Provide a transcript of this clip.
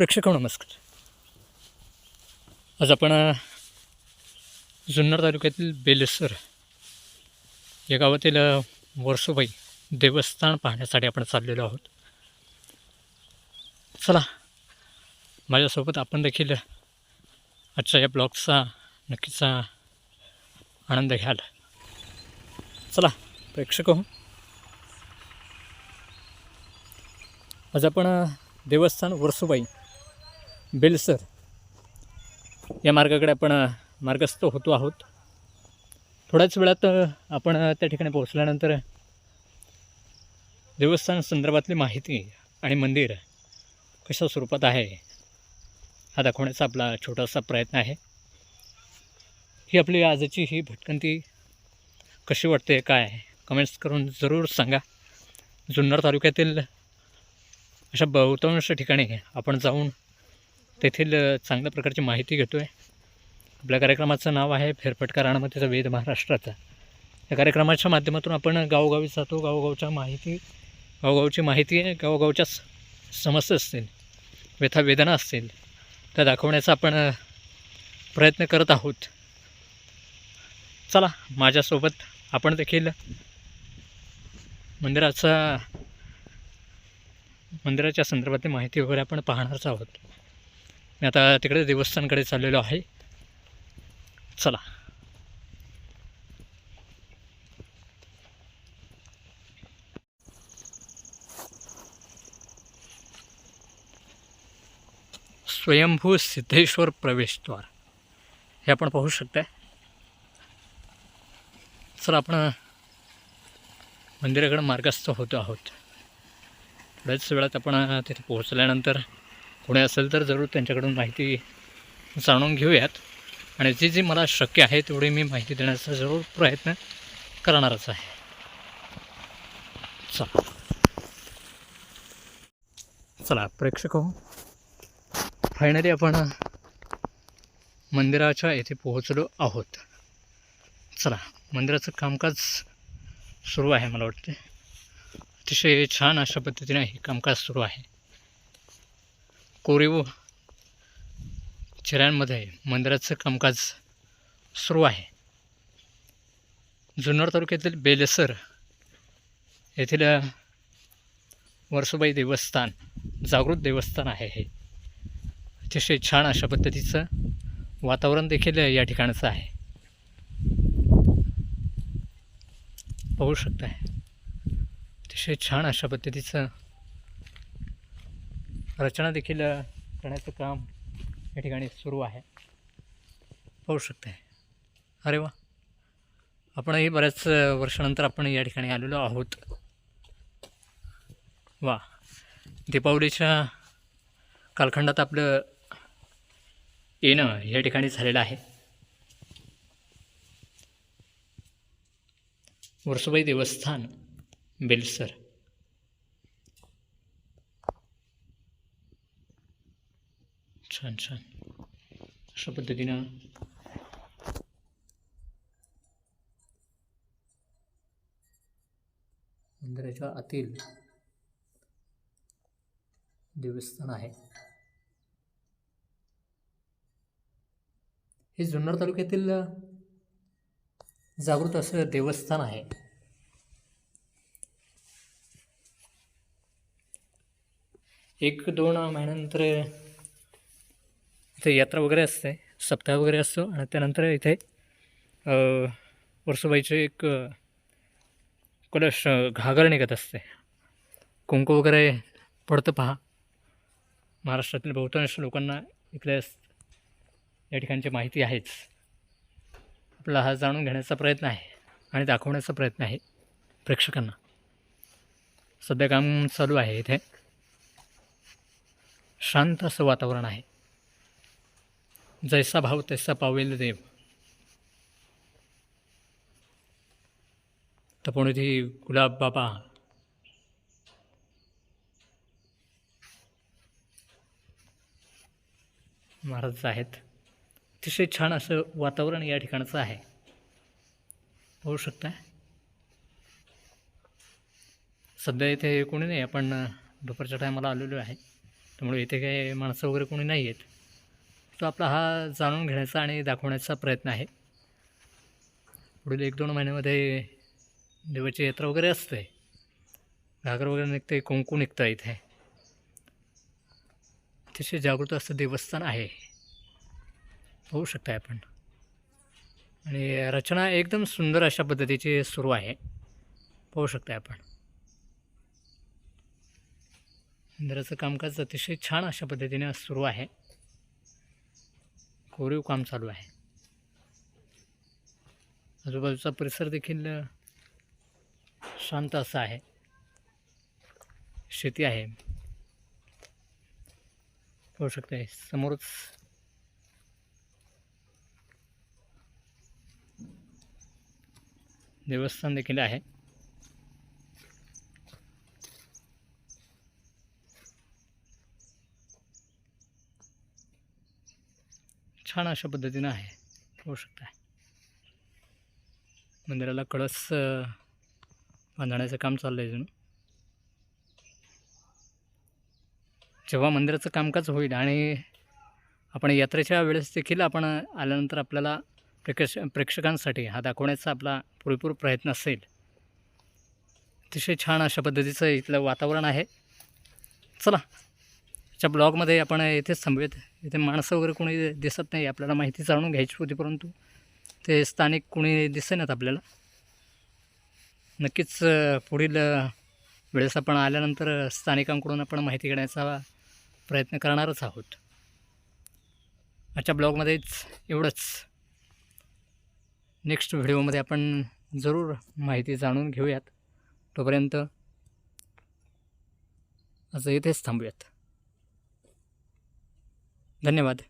प्रेक्षक नमस्कार. आज आपण जुन्नर तालुक्यातील बेलेसर या गावातील वर्सोबाई देवस्थान पाहण्यासाठी आपण चाललेलो आहोत. चला माझ्यासोबत आपण देखील आजच्या या ब्लॉगचा नक्कीचा आनंद घ्याल. चला प्रेक्षक हो. आज आपण देवस्थान वर्सोबाई बेलसर या मार्गाकडे आपण मार्गस्थ होतो आहोत. थोड्याच वेळात आपण त्या ठिकाणी पोहोचल्यानंतर देवस्थान संदर्भातली माहिती आणि मंदिर कशा स्वरूपात आहे हा दाखवण्याचा आपला छोटासा प्रयत्न आहे. ही आपली आजची ही भटकंती कशी वाटते काय कमेंट्स करून जरूर सांगा. जुन्नर तालुक्यातील अशा बहुतांश ठिकाणी आपण जाऊन तेथील चांगल्या प्रकारची माहिती घेतो आहे आपल्या कार्यक्रमाचं नाव आहे फेरफटका राणामतीचा वेद महाराष्ट्राचा. या कार्यक्रमाच्या माध्यमातून आपण गावोगावी जातो. गावोगावच्या माहिती गावोगावची माहिती आहे गावोगावच्या समस्या असतील व्यथा वेदना असतील त्या दाखवण्याचा आपण प्रयत्न करत आहोत. चला माझ्यासोबत आपण देखील मंदिराचा मंदिराच्या संदर्भातली माहिती वगैरे आपण पाहणारच आहोत. मी आता तिकडे देवस्थानकडे चाललेलो आहे. चला. स्वयंभू सिद्धेश्वर प्रवेशद्वार. हे आपण पाहू शकताय. चला आपण मंदिराकडे मार्गस्थ होतो आहोत. थोड्याच वेळात आपण तिथे पोहोचल्यानंतर कोणी असेल तर जरूर त्यांच्याकडून माहिती जाणून घेऊयात. आणि जी जी मला शक्य आहे तेवढी मी माहिती देण्याचा जरूर प्रयत्न करणारच आहे. चला. चला प्रेक्षक हो. फायनली आपण मंदिराच्या येथे पोहोचलो आहोत. चला मंदिराचं कामकाज सुरू आहे मला वाटते. अतिशय छान अशा पद्धतीने हे कामकाज सुरू आहे. कोरीव चिरांमध्ये मंदिराचं कामकाज सुरू आहे. जुन्नर तालुक्यातील बेलेसर येथील वर्सुबाई वर्सोबाई देवस्थान जागृत देवस्थान आहे हे. अतिशय छान अशा पद्धतीचं वातावरण देखील या ठिकाणचं आहे. पाहू शकता अतिशय छान अशा पद्धतीचं रचना देखील करण्याचं काम या ठिकाणी सुरू आहे. पाहू शकते अरे वा. आपणही बऱ्याच वर्षानंतर आपण या ठिकाणी आलेलो आहोत. वा. दीपावलीच्या कालखंडात आपलं येणं या ठिकाणी झालेलं आहे. वर्सोबाई देवस्थान बेलसर. छान छान. अशा पद्धतीनं. मंदिराच्या आतील देवस्थान आहे. हे जुन्नर तालुक्यातील जागृत असं देवस्थान आहे. एक दोन महिन्यानंतर इथे यात्रा वगैरे असते सप्ताह वगैरे असतो आणि त्यानंतर इथे वर्सोबाईचे एक कलश घागर निघत असते. कुंकू वगैरे पडतं पहा. महाराष्ट्रातील बहुतांश लोकांना इकडे या ठिकाणची माहिती आहेच. आपला हा जाणून घेण्याचा प्रयत्न आहे आणि दाखवण्याचा प्रयत्न आहे प्रेक्षकांना. सध्या काम चालू आहे इथे. शांत असं वातावरण आहे. जैसा भाव तैसा पावेल देव। तपोनिधी गुलाब बाबा। महाराज आहेत. अतिशय छान असं वातावरण या ठिकाणचं आहे. होऊ शकता सध्या इथे कोणी नाही आपण दुपारच्या टायमाला आलेलो आहे. त्यामुळे इथे काही माणसं वगैरे कोणी नाही आहेत. तो आपला हा जाणून घेण्याचा आणि दाखवण्याचा प्रयत्न आहे. पुढील एक दोन महिन्यामध्ये देवाची यात्रा वगैरे असते. घागर वगैरे निघते कुंकू निघतं इथे. अतिशय जागृत असं देवस्थान आहे. होऊ शकतं आपण. आणि रचना एकदम सुंदर अशा पद्धतीची सुरू आहे. पाहू शकता आपण. मंदिराचं कामकाज अतिशय छान अशा पद्धतीने सुरू आहे. कोरीव काम चालू आहे. आजूबाजूचा परिसर देखील शांत असा आहे. शेती आहे. पाहू शकता समोरच देवस्थान देखील आहे. छान अशा पद्धतीनं आहे. पाहू शकता मंदिराला कळस बांधण्याचं काम चाललं आहे अजून. जेव्हा मंदिराचं कामकाज होईल आणि आपण यात्रेच्या वेळेस देखील आपण आल्यानंतर आपल्याला प्रेक्ष प्रेक्षकांसाठी हा दाखवण्याचा आपला पुरेपूर प्रयत्न असेल. अतिशय छान अशा पद्धतीचं इथलं वातावरण आहे. चला. आजच्या ब्लॉगमध्ये आपण येथेच थांबूयात. इथे माणसं वगैरे कोणी दिसत नाही आपल्याला माहिती जाणून घ्यायची होती परंतु ते स्थानिक कोणी दिसेनात आपल्याला. नक्कीच पुढील वेळेस आपण आल्यानंतर स्थानिकांकडून आपण माहिती घेण्याचा प्रयत्न करणारच आहोत. आजच्या ब्लॉगमध्येच एवढंच. नेक्स्ट व्हिडिओमध्ये आपण जरूर माहिती जाणून घेऊयात. तोपर्यंत आज इथेच थांबूयात. धन्यवाद.